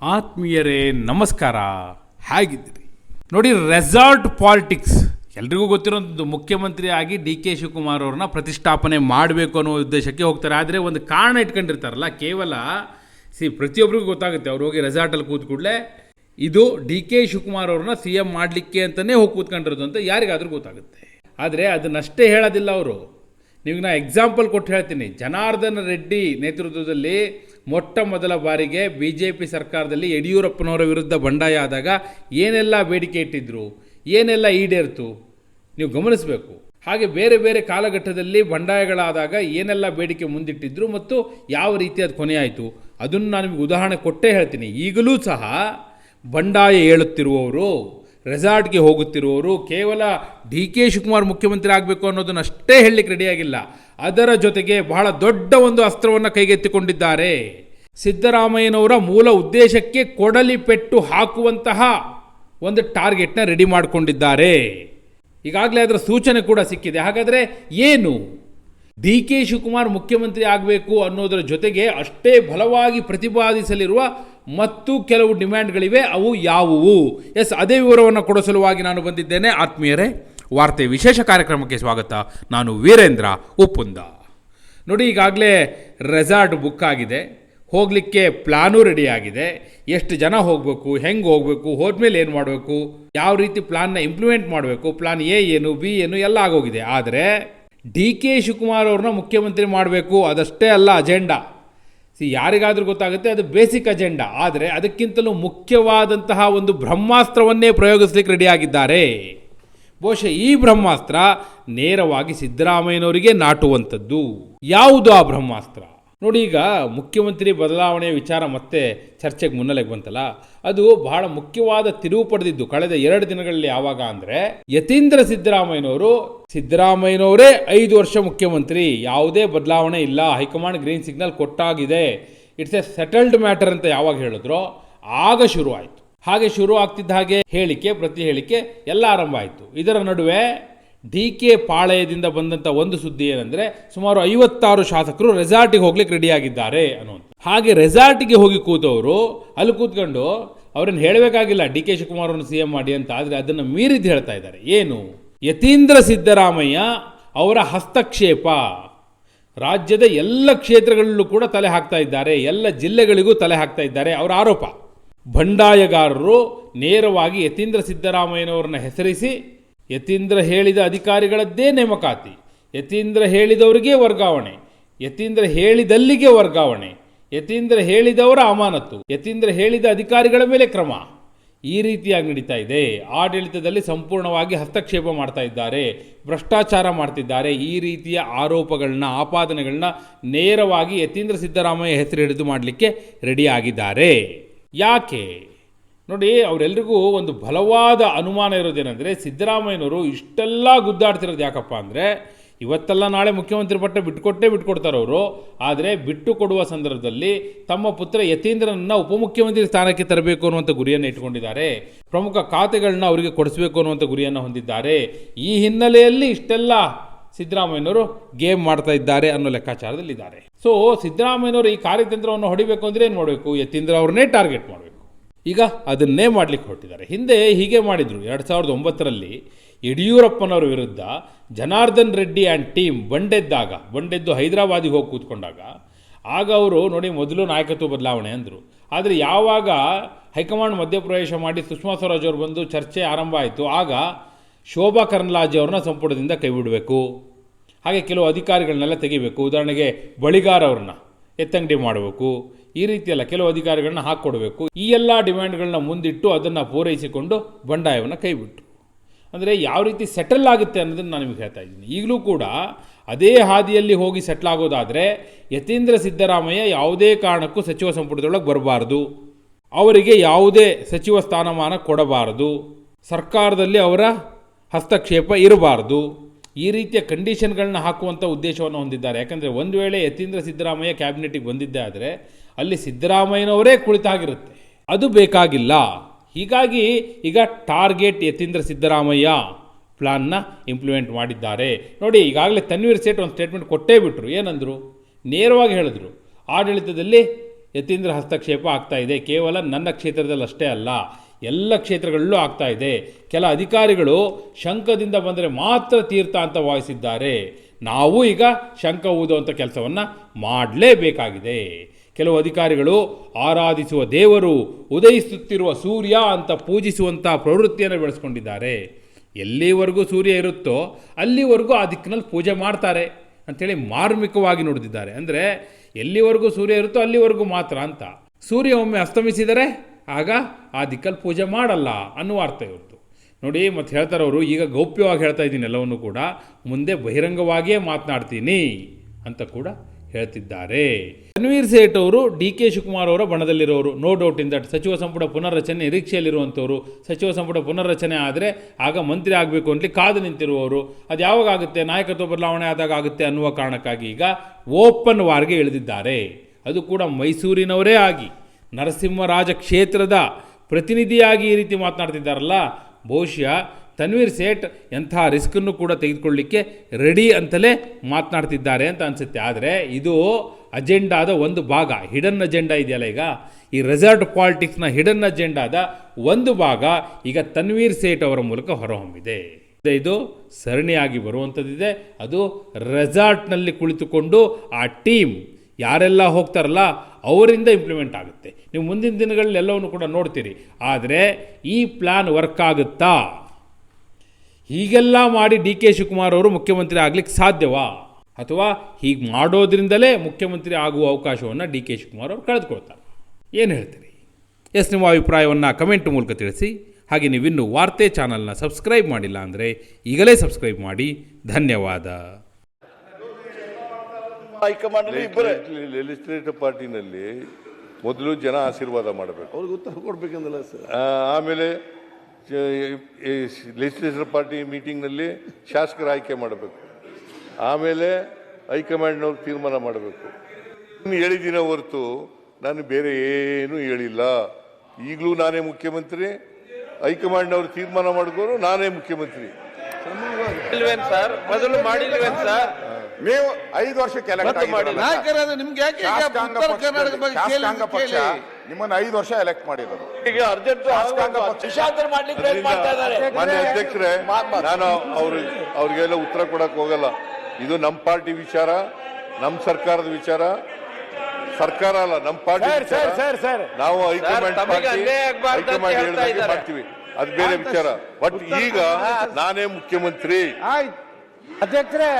ಆತ್ಮೀಯರೇ ನಮಸ್ಕಾರ. ಹೇಗಿದ್ದೀರಿ. ನೋಡಿ ರೆಸಾರ್ಟ್ ಪಾಲಿಟಿಕ್ಸ್ ಎಲ್ರಿಗೂ ಗೊತ್ತಿರೋದು ಮುಖ್ಯಮಂತ್ರಿ ಆಗಿ ಡಿ ಕೆ ಶಿವಕುಮಾರ್ ಅವ್ರನ್ನ ಪ್ರತಿಷ್ಠಾಪನೆ ಮಾಡಬೇಕು ಅನ್ನೋ ಉದ್ದೇಶಕ್ಕೆ ಹೋಗ್ತಾರೆ. ಆದರೆ ಒಂದು ಕಾರಣ ಇಟ್ಕೊಂಡಿರ್ತಾರಲ್ಲ ಕೇವಲ ಸಿ ಪ್ರತಿಯೊಬ್ಬರಿಗೂ ಗೊತ್ತಾಗುತ್ತೆ ಅವ್ರು ಹೋಗಿ ರೆಸಾರ್ಟಲ್ಲಿ ಕೂತ್ ಕೂಡಲೇ ಇದು ಡಿ ಕೆ ಶಿವಕುಮಾರ್ ಅವ್ರನ್ನ ಸಿ ಎಂ ಮಾಡಲಿಕ್ಕೆ ಅಂತಲೇ ಹೋಗಿ ಕೂತ್ಕೊಂಡಿರೋದು ಅಂತ ಯಾರಿಗಾದರೂ ಗೊತ್ತಾಗುತ್ತೆ. ಆದರೆ ಅದನ್ನಷ್ಟೇ ಹೇಳೋದಿಲ್ಲ ಅವರು. ನಿಮಗೆ ನಾನು ಎಕ್ಸಾಂಪಲ್ ಕೊಟ್ಟು ಹೇಳ್ತೀನಿ. ಜನಾರ್ದನ ರೆಡ್ಡಿ ನೇತೃತ್ವದಲ್ಲಿ ಮೊಟ್ಟ ಮೊದಲ ಬಾರಿಗೆ ಬಿ ಜೆ ಪಿ ಸರ್ಕಾರದಲ್ಲಿ ಯಡಿಯೂರಪ್ಪನವರ ವಿರುದ್ಧ ಬಂಡಾಯ ಆದಾಗ ಏನೆಲ್ಲ ಬೇಡಿಕೆ ಇಟ್ಟಿದ್ರು? ಏನೆಲ್ಲ ಈಡೇರ್ತು? ನೀವು ಗಮನಿಸಬೇಕು. ಹಾಗೆ ಬೇರೆ ಬೇರೆ ಕಾಲಘಟ್ಟದಲ್ಲಿ ಬಂಡಾಯಗಳಾದಾಗ ಏನೆಲ್ಲ ಬೇಡಿಕೆ ಮುಂದಿಟ್ಟಿದ್ರು ಮತ್ತು ಯಾವ ರೀತಿ ಅದು ಕೊನೆಯಾಯಿತು? ಅದನ್ನು ನಾನು ನಿಮಗೆ ಉದಾಹರಣೆ ಕೊಟ್ಟೇ ಹೇಳ್ತೀನಿ. ಈಗಲೂ ಸಹ ಬಂಡಾಯ ಹೇಳುತ್ತಿರುವವರು ರೆಸಾರ್ಟ್ಗೆ ಹೋಗುತ್ತಿರುವವರು, ಕೇವಲ ಡಿ ಕೆ ಶಿವಕುಮಾರ್ ಮುಖ್ಯಮಂತ್ರಿ ಆಗಬೇಕು ಅನ್ನೋದನ್ನು ಅಷ್ಟೇ ಹೇಳಲಿಕ್ಕೆ ರೆಡಿಯಾಗಿಲ್ಲ ಅದರ ಜೊತೆಗೆ ಬಹಳ ದೊಡ್ಡ ಒಂದು ಅಸ್ತ್ರವನ್ನು ಕೈಗೆತ್ತಿಕೊಂಡಿದ್ದಾರೆ. ಸಿದ್ದರಾಮಯ್ಯನವರ ಮೂಲ ಉದ್ದೇಶಕ್ಕೆ ಕೊಡಲಿ ಪೆಟ್ಟು ಹಾಕುವಂತಹ ಒಂದು ಟಾರ್ಗೆಟ್ನ ರೆಡಿ ಮಾಡಿಕೊಂಡಿದ್ದಾರೆ. ಈಗಾಗಲೇ ಅದರ ಸೂಚನೆ ಕೂಡ ಸಿಕ್ಕಿದೆ. ಹಾಗಾದರೆ ಏನು? ಡಿ ಕೆ ಶಿವಕುಮಾರ್ ಮುಖ್ಯಮಂತ್ರಿ ಆಗಬೇಕು ಅನ್ನೋದರ ಜೊತೆಗೆ ಅಷ್ಟೇ ಬಲವಾಗಿ ಪ್ರತಿಪಾದಿಸಲಿರುವ ಮತ್ತು ಕೆಲವು ಡಿಮ್ಯಾಂಡ್ಗಳಿವೆ. ಅವು ಯಾವುವು? ಎಸ್, ಅದೇ ವಿವರವನ್ನು ಕೊಡೋ ಸಲುವಾಗಿ ನಾನು ಬಂದಿದ್ದೇನೆ. ಆತ್ಮೀಯರೇ, ವಾರ್ತೆ ವಿಶೇಷ ಕಾರ್ಯಕ್ರಮಕ್ಕೆ ಸ್ವಾಗತ. ನಾನು ವೀರೇಂದ್ರ ಉಪ್ಪುಂದ. ನೋಡಿ, ಈಗಾಗಲೇ ರೆಸಾರ್ಟ್ ಬುಕ್ ಆಗಿದೆ. ಹೋಗಲಿಕ್ಕೆ ಪ್ಲಾನು ರೆಡಿ ಆಗಿದೆ. ಎಷ್ಟು ಜನ ಹೋಗಬೇಕು, ಹೆಂಗೆ ಹೋಗಬೇಕು, ಹೋದ್ಮೇಲೆ ಏನು ಮಾಡಬೇಕು, ಯಾವ ರೀತಿ ಪ್ಲಾನ್ನ ಇಂಪ್ಲಿಮೆಂಟ್ ಮಾಡಬೇಕು ಪ್ಲಾನ್ ಎ ಏನು ಬಿ ಏನು, ಎಲ್ಲ ಆಗೋಗಿದೆ. ಆದರೆ ಡಿ ಕೆ ಶಿವಕುಮಾರ್ ಅವ್ರನ್ನ ಮುಖ್ಯಮಂತ್ರಿ ಮಾಡಬೇಕು, ಅದಷ್ಟೇ ಅಲ್ಲ ಅಜೆಂಡಾ ಸಿ ಯಾರಿಗಾದರೂ ಗೊತ್ತಾಗುತ್ತೆ, ಅದು ಬೇಸಿಕ್ ಅಜೆಂಡಾ ಆದರೆ ಅದಕ್ಕಿಂತಲೂ ಮುಖ್ಯವಾದಂತಹ ಒಂದು ಬ್ರಹ್ಮಾಸ್ತ್ರವನ್ನೇ ಪ್ರಯೋಗಿಸ್ಲಿಕ್ಕೆ ರೆಡಿಯಾಗಿದ್ದಾರೆ ಬಹುಶಃ ಈ ಬ್ರಹ್ಮಾಸ್ತ್ರ ನೇರವಾಗಿ ಸಿದ್ದರಾಮಯ್ಯನವರಿಗೆ ನಾಟುವಂಥದ್ದು. ಯಾವುದು ಆ ಬ್ರಹ್ಮಾಸ್ತ್ರ? ನೋಡಿ ಈಗ ಮುಖ್ಯಮಂತ್ರಿ ಬದಲಾವಣೆ ವಿಚಾರ ಮತ್ತೆ ಚರ್ಚೆಗೆ ಮುನ್ನೆಲೆಗೆ ಬಂತಲ್ಲ? ಅದು ಬಹಳ ಮುಖ್ಯವಾದ ತಿರುವು ಪಡೆದಿದ್ದು ಕಳೆದ ಎರಡು ದಿನಗಳಲ್ಲಿ ಯಾವಾಗ ಅಂದರೆ ಯತೀಂದ್ರ ಸಿದ್ದರಾಮಯ್ಯನವರು. ಸಿದ್ದರಾಮಯ್ಯನವರೇ ಐದು ವರ್ಷ ಮುಖ್ಯಮಂತ್ರಿ, ಯಾವುದೇ ಬದಲಾವಣೆ ಇಲ್ಲ, ಹೈಕಮಾಂಡ್ ಗ್ರೀನ್ ಸಿಗ್ನಲ್ ಕೊಟ್ಟಾಗಿದೆ. ಇಟ್ಸ್ ಎ ಸೆಟಲ್ಡ್ ಮ್ಯಾಟರ್ ಅಂತ ಯಾವಾಗ ಹೇಳಿದ್ರೋ? ಆಗ ಶುರು ಆಯಿತು ಹಾಗೆ ಶುರು ಆಗ್ತಿದ್ದ ಹಾಗೆ ಹೇಳಿಕೆ, ಪ್ರತಿ ಹೇಳಿಕೆ ಎಲ್ಲ ಆರಂಭ ಆಯಿತು. ಇದರ ನಡುವೆ ಡಿ ಕೆ ಪಾಳಯದಿಂದ ಬಂದಂಥ ಒಂದು ಸುದ್ದಿ ಏನಂದರೆ ಸುಮಾರು ಐವತ್ತಾರು ಶಾಸಕರು ರೆಸಾರ್ಟಿಗೆ ಹೋಗ್ಲಿಕ್ಕೆ ರೆಡಿಯಾಗಿದ್ದಾರೆ ಅನ್ನೋದು ಹಾಗೆ ರೆಸಾರ್ಟಿಗೆ ಹೋಗಿ ಕೂತವರು, ಅಲ್ಲಿ ಕೂತ್ಕೊಂಡು ಅವ್ರನ್ನ ಹೇಳಬೇಕಾಗಿಲ್ಲ, ಡಿ ಕೆ ಶಿವಕುಮಾರ್ ಅವ್ರನ್ನ ಸಿ ಎಂ ಮಾಡಿ ಅಂತ, ಆದರೆ ಅದನ್ನು ಮೀರಿದ್ದು ಹೇಳ್ತಾ ಇದ್ದಾರೆ. ಏನು? ಯತೀಂದ್ರ ಸಿದ್ದರಾಮಯ್ಯ ಅವರ ಹಸ್ತಕ್ಷೇಪ. ರಾಜ್ಯದ ಎಲ್ಲ ಕ್ಷೇತ್ರಗಳಲ್ಲೂ ಕೂಡ ತಲೆ ಹಾಕ್ತಾ ಇದ್ದಾರೆ, ಎಲ್ಲ ಜಿಲ್ಲೆಗಳಿಗೂ ತಲೆ ಹಾಕ್ತಾ ಇದ್ದಾರೆ ಅವರ ಆರೋಪ. ಬಂಡಾಯಗಾರರು ನೇರವಾಗಿ ಯತೀಂದ್ರ ಸಿದ್ದರಾಮಯ್ಯನವರನ್ನ ಹೆಸರಿಸಿ ಯತೀಂದ್ರ ಹೇಳಿದ ಅಧಿಕಾರಿಗಳದ್ದೇ ನೇಮಕಾತಿ. ಯತೀಂದ್ರ ಹೇಳಿದವರಿಗೆ ವರ್ಗಾವಣೆ. ಯತೀಂದ್ರ ಹೇಳಿದಲ್ಲಿಗೆ ವರ್ಗಾವಣೆ. ಯತೀಂದ್ರ ಹೇಳಿದವರ ಅಮಾನತು ಯತೀಂದ್ರ ಹೇಳಿದ ಅಧಿಕಾರಿಗಳ ಮೇಲೆ ಕ್ರಮ. ಈ ರೀತಿಯಾಗಿ ನಡೀತಾ ಇದೆ. ಆಡಳಿತದಲ್ಲಿ ಸಂಪೂರ್ಣವಾಗಿ ಹಸ್ತಕ್ಷೇಪ ಮಾಡ್ತಾ ಇದ್ದಾರೆ. ಭ್ರಷ್ಟಾಚಾರ ಮಾಡ್ತಿದ್ದಾರೆ. ಈ ರೀತಿಯ ಆರೋಪಗಳನ್ನ, ಆಪಾದನೆಗಳನ್ನ ನೇರವಾಗಿ ಯತೀಂದ್ರ ಸಿದ್ದರಾಮಯ್ಯ ಹೆಸರು ಹಿಡಿದು ಮಾಡಲಿಕ್ಕೆ ರೆಡಿ ಆಗಿದ್ದಾರೆ. ಯಾಕೆ? ನೋಡಿ, ಅವರೆಲ್ರಿಗೂ ಒಂದು ಬಲವಾದ ಅನುಮಾನ ಇರೋದೇನೆಂದರೆ, ಸಿದ್ದರಾಮಯ್ಯನವರು ಇಷ್ಟೆಲ್ಲ ಗುದ್ದಾಡ್ತಿರೋದು ಯಾಕಪ್ಪ ಅಂದರೆ, ಇವತ್ತೆಲ್ಲ ನಾಳೆ ಮುಖ್ಯಮಂತ್ರಿ ಪಟ್ಟ ಬಿಟ್ಟುಕೊಟ್ಟೇ ಬಿಟ್ಕೊಡ್ತಾರವರು ಆದರೆ ಬಿಟ್ಟು ಕೊಡುವ ಸಂದರ್ಭದಲ್ಲಿ ತಮ್ಮ ಪುತ್ರ ಯತೀಂದ್ರನನ್ನ ಉಪಮುಖ್ಯಮಂತ್ರಿ ಸ್ಥಾನಕ್ಕೆ ತರಬೇಕು ಅನ್ನುವಂಥ ಗುರಿಯನ್ನು ಇಟ್ಕೊಂಡಿದ್ದಾರೆ. ಪ್ರಮುಖ ಖಾತೆಗಳನ್ನ ಅವರಿಗೆ ಕೊಡಿಸಬೇಕು ಅನ್ನುವಂಥ ಗುರಿಯನ್ನು ಹೊಂದಿದ್ದಾರೆ. ಈ ಹಿನ್ನೆಲೆಯಲ್ಲಿ ಇಷ್ಟೆಲ್ಲ ಸಿದ್ದರಾಮಯ್ಯನವರು ಗೇಮ್ ಮಾಡ್ತಾ ಇದ್ದಾರೆ ಅನ್ನೋ ಲೆಕ್ಕಾಚಾರದಲ್ಲಿದ್ದಾರೆ. ಸೊ ಸಿದ್ದರಾಮಯ್ಯನವರು ಈ ಕಾರ್ಯತಂತ್ರವನ್ನು ಹೊಡಿಬೇಕು ಅಂದರೆ ಏನು ಮಾಡಬೇಕು? ಯತೀಂದ್ರ ಅವ್ರನ್ನೇ ಟಾರ್ಗೆಟ್ ಮಾಡಬೇಕು. ಈಗ ಅದನ್ನೇ ಮಾಡಲಿಕ್ಕೆ ಹೊರಟಿದ್ದಾರೆ. ಹಿಂದೆ ಹೀಗೆ ಮಾಡಿದರು. ಎರಡು ಸಾವಿರದ ಒಂಬತ್ತರಲ್ಲಿ ಯಡಿಯೂರಪ್ಪನವರ ವಿರುದ್ಧ ಜನಾರ್ದನ್ ರೆಡ್ಡಿ ಆ್ಯಂಡ್ ಟೀಮ್ ಬಂಡೆದ್ದಾಗ, ಬಂಡೆದ್ದು ಹೈದರಾಬಾದಿಗೆ ಹೋಗಿ ಕೂತ್ಕೊಂಡಾಗ, ಆಗ ಅವರು ನೋಡಿ ಮೊದಲು ನಾಯಕತ್ವ ಬದಲಾವಣೆ ಅಂದರು. ಆದರೆ ಯಾವಾಗ ಹೈಕಮಾಂಡ್ ಮಧ್ಯಪ್ರವೇಶ ಮಾಡಿ ಸುಷ್ಮಾ ಸ್ವರಾಜ್ ಅವರು ಬಂದು ಚರ್ಚೆ ಆರಂಭ ಆಯಿತು, ಆಗ ಶೋಭಾ ಕರಂದ್ಲಾಜೆ ಅವ್ರನ್ನ ಸಂಪುಟದಿಂದ ಕೈಬಿಡಬೇಕು ಹಾಗೆ ಕೆಲವು ಅಧಿಕಾರಿಗಳನ್ನೆಲ್ಲ ತೆಗಿಬೇಕು. ಉದಾಹರಣೆಗೆ ಬಳಿಗಾರ್ ಅವ್ರನ್ನ. ಎತ್ತಂಗಡಿ ಮಾಡಬೇಕು. ಈ ರೀತಿಯೆಲ್ಲ ಕೆಲವು ಅಧಿಕಾರಿಗಳನ್ನ ಹಾಕ್ಕೊಡ್ಬೇಕು. ಈ ಎಲ್ಲ ಡಿಮ್ಯಾಂಡ್ಗಳನ್ನ ಮುಂದಿಟ್ಟು ಅದನ್ನು ಪೂರೈಸಿಕೊಂಡು ಬಂಡಾಯವನ್ನು ಕೈಬಿಟ್ಟು. ಅಂದರೆ ಯಾವ ರೀತಿ ಸೆಟಲ್ ಆಗುತ್ತೆ ಅನ್ನೋದನ್ನು ನಾನು ನಿಮಗೆ ಹೇಳ್ತಾ ಇದ್ದೀನಿ. ಈಗಲೂ ಕೂಡ ಅದೇ ಹಾದಿಯಲ್ಲಿ ಹೋಗಿ ಸೆಟ್ಲ್ ಆಗೋದಾದರೆ ಯತೀಂದ್ರ ಸಿದ್ದರಾಮಯ್ಯ ಯಾವುದೇ ಕಾರಣಕ್ಕೂ ಸಚಿವ ಸಂಪುಟದೊಳಗೆ ಬರಬಾರ್ದು. ಅವರಿಗೆ ಯಾವುದೇ ಸಚಿವ ಸ್ಥಾನಮಾನ ಕೊಡಬಾರದು. ಸರ್ಕಾರದಲ್ಲಿ ಅವರ ಹಸ್ತಕ್ಷೇಪ ಇರಬಾರ್ದು. ಈ ರೀತಿಯ ಕಂಡೀಷನ್ಗಳನ್ನ ಹಾಕುವಂಥ ಉದ್ದೇಶವನ್ನು ಹೊಂದಿದ್ದಾರೆ. ಯಾಕಂದರೆ ಒಂದು ವೇಳೆ ಯತೀಂದ್ರ ಸಿದ್ದರಾಮಯ್ಯ ಕ್ಯಾಬಿನೆಟಿಗೆ ಬಂದಿದ್ದೆ ಆದರೆ ಅಲ್ಲಿ ಸಿದ್ದರಾಮಯ್ಯನವರೇ ಕುಳಿತಾಗಿರುತ್ತೆ ಅದು ಬೇಕಾಗಿಲ್ಲ. ಹೀಗಾಗಿ ಈಗ ಟಾರ್ಗೆಟ್ ಯತೀಂದ್ರ ಸಿದ್ದರಾಮಯ್ಯ ಪ್ಲಾನ್ನ ಇಂಪ್ಲಿಮೆಂಟ್ ಮಾಡಿದ್ದಾರೆ. ನೋಡಿ, ಈಗಾಗಲೇ ತನ್ವೀರ್ ಸೇಠ್ ಒಂದು ಸ್ಟೇಟ್ಮೆಂಟ್ ಕೊಟ್ಟೇ ಬಿಟ್ಟರು ಏನಂದರು? ನೇರವಾಗಿ ಹೇಳಿದ್ರು. ಆಡಳಿತದಲ್ಲಿ ಯತೀಂದ್ರ ಹಸ್ತಕ್ಷೇಪ ಆಗ್ತಾ ಇದೆ. ಕೇವಲ ನನ್ನ ಕ್ಷೇತ್ರದಲ್ಲಿ ಅಷ್ಟೇ ಅಲ್ಲ. ಎಲ್ಲ ಕ್ಷೇತ್ರಗಳಲ್ಲೂ ಆಗ್ತಾ ಇದೆ. ಕೆಲ ಅಧಿಕಾರಿಗಳು ಶಂಕದಿಂದ ಬಂದರೆ ಮಾತ್ರ ತೀರ್ಥ ಅಂತ ವಾಯಿಸಿದ್ದಾರೆ. ನಾವು ಈಗ ಶಂಕ ಊದುವಂಥ ಕೆಲಸವನ್ನು ಮಾಡಲೇಬೇಕಾಗಿದೆ. ಕೆಲವು ಅಧಿಕಾರಿಗಳು ಆರಾಧಿಸುವ ದೇವರು ಉದಯಿಸುತ್ತಿರುವ ಸೂರ್ಯ ಅಂತ ಪೂಜಿಸುವಂಥ ಪ್ರವೃತ್ತಿಯನ್ನು ಬೆಳೆಸ್ಕೊಂಡಿದ್ದಾರೆ. ಎಲ್ಲಿವರೆಗೂ ಸೂರ್ಯ ಇರುತ್ತೋ ಅಲ್ಲಿವರೆಗೂ ಆ ದಿಕ್ಕಿನಲ್ಲಿ ಪೂಜೆ ಮಾಡ್ತಾರೆ ಅಂಥೇಳಿ ಮಾರ್ಮಿಕವಾಗಿ ನುಡಿದಿದ್ದಾರೆ. ಅಂದರೆ ಎಲ್ಲಿವರೆಗೂ ಸೂರ್ಯ ಇರುತ್ತೋ ಅಲ್ಲಿವರೆಗೂ ಮಾತ್ರ ಅಂತ. ಸೂರ್ಯ ಒಮ್ಮೆ ಅಸ್ತಮಿಸಿದರೆ ಆಗ ಆ ದಿಕ್ಕಲ್ಲಿ ಪೂಜೆ ಮಾಡಲ್ಲ ಅನ್ನುವ ಅರ್ಥ ಇರುತ್ತೆ. ನೋಡಿ, ಮತ್ತು ಹೇಳ್ತಾರೆ ಅವರು, ಈಗ ಗೌಪ್ಯವಾಗಿ ಹೇಳ್ತಾ ಇದ್ದೀನಿ ಎಲ್ಲವನ್ನು ಕೂಡ, ಮುಂದೆ ಬಹಿರಂಗವಾಗಿಯೇ ಮಾತನಾಡ್ತೀನಿ ಅಂತ ಕೂಡ ಹೇಳ್ತಿದ್ದಾರೆ. ತನ್ವೀರ್ ಸೇಠ್ ಅವರು ಡಿ ಕೆ ಶಿವಕುಮಾರ್ ಅವರ ಬಣದಲ್ಲಿರೋರು. ನೋ ಡೌಟ್ ಇನ್ ದಟ್ ಸಚಿವ ಸಂಪುಟ ಪುನರ್ರಚನೆ ನಿರೀಕ್ಷೆಯಲ್ಲಿರುವಂಥವ್ರು. ಸಚಿವ ಸಂಪುಟ ಪುನರ್ರಚನೆ ಆದರೆ ಆಗ ಮಂತ್ರಿ ಆಗಬೇಕು ಅಂತಲಿ ಕಾದು ನಿಂತಿರುವವರು. ಅದು ಯಾವಾಗ ಆಗುತ್ತೆ? ನಾಯಕತ್ವ ಬದಲಾವಣೆ ಆದಾಗ ಆಗುತ್ತೆ ಅನ್ನುವ ಕಾರಣಕ್ಕಾಗಿ ಈಗ ಓಪನ್ ವಾರ್ಗೆ ಇಳಿದಿದ್ದಾರೆ. ಅದು ಕೂಡ ಮೈಸೂರಿನವರೇ ಆಗಿ. ನರಸಿಂಹರಾಜ ಕ್ಷೇತ್ರದ ಪ್ರತಿನಿಧಿಯಾಗಿ ಈ ರೀತಿ ಮಾತನಾಡ್ತಿದ್ದಾರಲ್ಲ. ಬಹುಶಃ ತನ್ವೀರ್ ಸೇಠ್ ಎಂಥ ರಿಸ್ಕನ್ನು ಕೂಡ ತೆಗೆದುಕೊಳ್ಳಿಕ್ಕೆ ರೆಡಿ ಅಂತಲೇ ಮಾತನಾಡ್ತಿದ್ದಾರೆ ಅಂತ ಅನಿಸುತ್ತೆ. ಆದರೆ ಇದು ಅಜೆಂಡಾದ ಒಂದು ಭಾಗ, ಹಿಡನ್ ಅಜೆಂಡಾ ಇದೆಯಲ್ಲ ಈಗ. ಈ ರೆಸಾರ್ಟ್ ಪಾಲಿಟಿಕ್ಸ್ನ ಹಿಡನ್ ಅಜೆಂಡಾದ ಒಂದು ಭಾಗ ಈಗ ತನ್ವೀರ್ ಸೇಠ್ ಅವರ ಮೂಲಕ ಹೊರಹೊಮ್ಮಿದೆ. ಇದು ಸರಣಿಯಾಗಿ ಬರುವಂಥದ್ದಿದೆ. ಅದು ರೆಸಾರ್ಟ್ನಲ್ಲಿ ಕುಳಿತುಕೊಂಡು ಆ ಟೀಮ್ ಯಾರೆಲ್ಲ ಹೋಗ್ತಾರಲ್ಲ ಅವರಿಂದ ಇಂಪ್ಲಿಮೆಂಟ್ ಆಗುತ್ತೆ. ನೀವು ಮುಂದಿನ ದಿನಗಳಲ್ಲಿ ಎಲ್ಲವನ್ನು ಕೂಡ ನೋಡ್ತೀರಿ. ಆದರೆ ಈ ಪ್ಲ್ಯಾನ್ ವರ್ಕ್ ಆಗುತ್ತಾ? ಹೀಗೆಲ್ಲ ಮಾಡಿ ಡಿ ಕೆ ಶಿವಕುಮಾರ್ ಅವರು ಮುಖ್ಯಮಂತ್ರಿ ಆಗಲಿಕ್ಕೆ ಸಾಧ್ಯವಾ? ಅಥವಾ ಹೀಗೆ ಮಾಡೋದ್ರಿಂದಲೇ ಮುಖ್ಯಮಂತ್ರಿ ಆಗುವ ಅವಕಾಶವನ್ನು ಡಿ ಕೆ ಶಿವಕುಮಾರ್ ಅವರು ಕಳೆದುಕೊಳ್ತಾರೆ. ಏನು ಹೇಳ್ತೀರಿ? ಎಸ್, ನಿಮ್ಮ ಅಭಿಪ್ರಾಯವನ್ನು ಕಮೆಂಟ್ ಮೂಲಕ ತಿಳಿಸಿ. ಹಾಗೆ ನೀವಿನ್ನೂ ವಾರ್ತೆ ಚಾನಲ್ನ ಸಬ್ಸ್ಕ್ರೈಬ್ ಮಾಡಿಲ್ಲ ಅಂದರೆ ಈಗಲೇ ಸಬ್ಸ್ಕ್ರೈಬ್ ಮಾಡಿ. ಧನ್ಯವಾದ. ಹೈಕಮಾಂಡ್ ಇಬ್ಬರೇ. ಲೆಜಿಸ್ಲೇಟಿವ್ ಪಾರ್ಟಿನಲ್ಲಿ ಮೊದಲು ಜನ ಆಶೀರ್ವಾದ ಮಾಡಬೇಕು. ಅವ್ರಿಗೆ ಉತ್ತರ ಕೊಡ್ಬೇಕಂದಲ್ಲ ಸರ್. ಆಮೇಲೆ ಲೆಜಿಸ್ಲೇಟಿವ್ ಪಾರ್ಟಿ ಮೀಟಿಂಗ್ನಲ್ಲಿ ಶಾಸಕರ ಆಯ್ಕೆ ಮಾಡಬೇಕು. ಆಮೇಲೆ ಹೈಕಮಾಂಡ್ನವ್ರು ತೀರ್ಮಾನ ಮಾಡಬೇಕು. ಇನ್ನು ಹೇಳಿದಿನ ಹೊರತು ನಾನು ಬೇರೆ ಏನೂ ಹೇಳಿಲ್ಲ. ಈಗಲೂ ನಾನೇ ಮುಖ್ಯಮಂತ್ರಿ. ಹೈಕಮಾಂಡ್ನವ್ರು ತೀರ್ಮಾನ ಮಾಡಿದ್ರು ನಾನೇ ಮುಖ್ಯಮಂತ್ರಿ. ಇಲ್ವೇನ್ ಸರ್? ಮೊದಲು ಮಾಡಿಲ್ವೇನು ಸರ್? ನೀವು ಐದು ವರ್ಷಕ್ಕೆ ಎಲೆಕ್ಟ್ ಮಾಡಿ. ಮಾಡಿಲ್ಲ. ನಾಯಕರಾದ ನಿಮ್ಗೆ ಯಾಕೆ ಈಗ ಉತ್ತರ ಕರ್ನಾಟಕ ಬಗ್ಗೆ ಕೇಳಿ ಶಾಸಕಾಂಗ ಪಕ್ಷ ನಿಮ್ಮನ್ನ ಐದು ವರ್ಷ ಎಲೆಕ್ಟ್ ಮಾಡಿದ್ರು ಈಗ ಅರ್ಜೆಂಟ್ ಶಾಸಕಾಂಗ ಮಾಡ್ಲಿಕ್ಕೆ ಮಾಡ್ತಾ ಇದ್ದಾರೆ. ಮಾನ್ಯ ಅಧ್ಯಕ್ಷರೇ ನಾನು ಅವ್ರು ಅವ್ರಿಗೆಲ್ಲ ಉತ್ತರ ಕೊಡಕ್ ಹೋಗಲ್ಲ. ಇದು ನಮ್ಮ ಪಾರ್ಟಿ ವಿಚಾರ ನಮ್ಮ ಸರ್ಕಾರದ ವಿಚಾರ. ಸರ್ಕಾರ ಅಲ್ಲ ನಮ್ಮ ಪಾರ್ಟಿ ನಾವು ಹೈಕಮಾಂಡ್ ಹೈಕಮಾಂಡ್ ಹೇಳ್ತಾ ಹೇಳಿದಾಗೆ ಇದ್ದಾರೆ. ಮಾಡ್ತೀವಿ. ಅದು ಬೇರೆ ವಿಚಾರ. ಬಟ್ ಈಗ ನಾನೇ ಮುಖ್ಯಮಂತ್ರಿ. ಆಯ್ತು. ಅಧ್ಯಕ್ಷರೇ